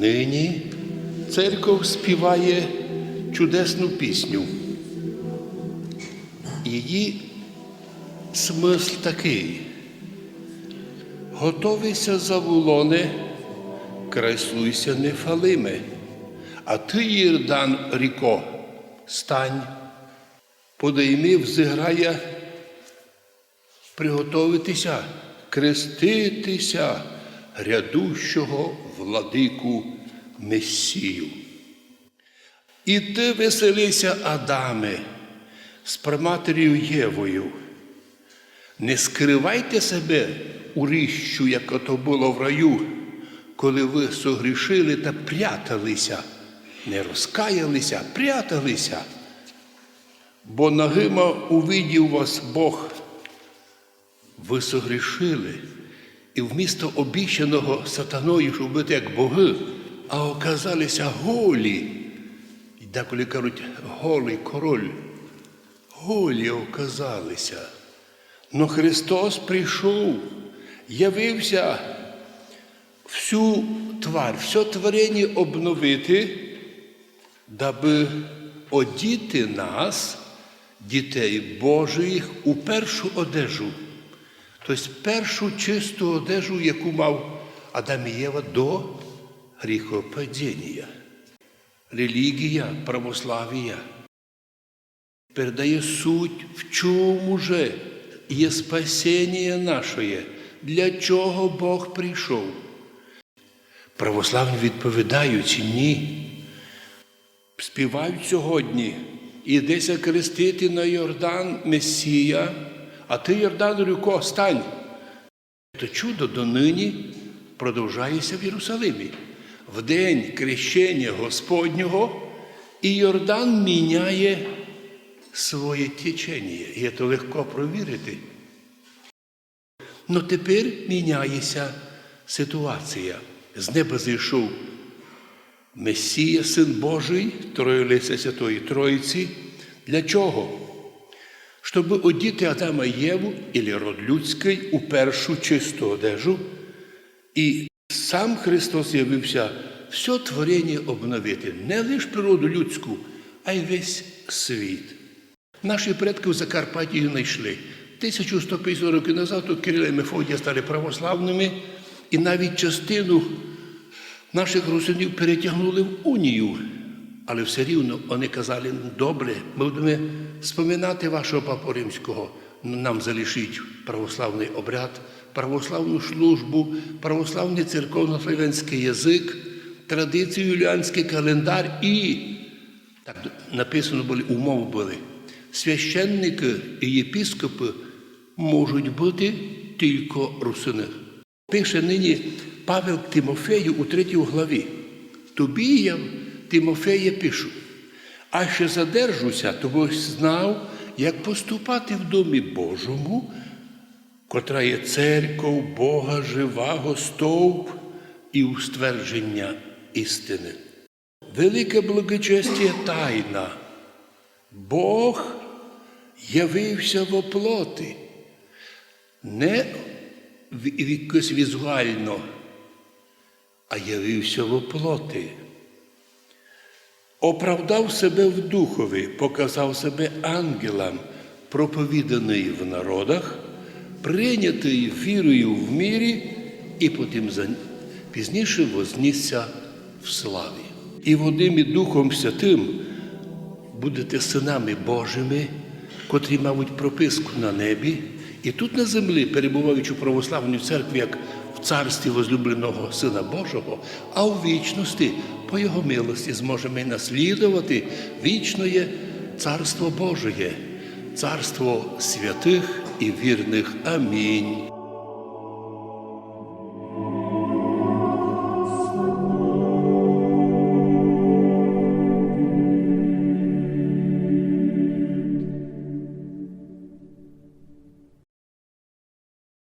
Нині церков співає чудесну пісню. Її смисл такий. Готовися заволоне, крайслуйся нефалиме, а ти, Єрдан ріко, стань, подойми взиграє приготовитися, креститися грядущого владику Месію. І ти веселися, Адаме, з праматерію Євою. Не скривайте себе у ріщу, як ото було в раю, коли ви согрішили та пряталися, не розкаялися, пряталися. Бо нагима увидів вас Бог. Ви согрішили, і вмісто обіщаного сатаною, щоб бути як боги, а оказалися голі. І деколи кажуть, голий король, голі оказалися. Но Христос прийшов, явився всю тварь, все творення обновити, даби одіти нас, дітей Божих, у першу одежу. Тобто першу чисту одежу, яку мав Адам і Єва до гріхопадіння. Релігія, православія передає суть, в чому же є спасіння наше, для чого Бог прийшов. Православні відповідають ні. Співають сьогодні. Ідеся крестити на Йордан Месія, а ти, Йордан Рюко, стань. То чудо донині продовжається в Єрусалимі. В день крещення Господнього і Йордан міняє своє течення. І це легко провірити. Ну тепер міняється ситуація. З неба зійшов Месія, Син Божий, Троєлиця Святої Троїці. Для чого? Щоб одіти Адама і Єву, і род людський у першу чисту одежу. І сам Христос явився все творення обновити, не лише природу людську, а й весь світ. Наші предки в Закарпатті знайшли. 1150 років назад тут Кирила і Мефодія стали православними, і навіть частину наших русинів перетягнули в унію. Але все рівно вони казали, добре, ми будемо споминати вашого папу римського, нам залишіть православний обряд, православну службу, православний церковно-славянський язик, традицію юліанський календар і так написано були, умови були. Священники і єпіскопи можуть бути тільки русини. Пише нині Павел Тимофею у третій главі. Тобі я, Тимофея, пишу. А ще задержуся, тому знав, як поступати в домі Божому, котра є церков Бога живого стовп і у ствердження істини. Велике благочестя тайна. Бог явився в оплоти, не якось візуально, а явився в оплоти. Оправдав себе в духові, показав себе ангелам, проповіданий в народах, прийнятий вірою в мірі, і потім пізніше вознісся в славі. І водим і Духом Святим будете синами Божими, котрі мають прописку на небі, і тут на землі, перебуваючи в православній церкві, як царстві возлюбленого Сина Божого, а у вічності, по Його милості, зможемо і наслідувати вічне Царство Божеє, царство святих і вірних. Амінь.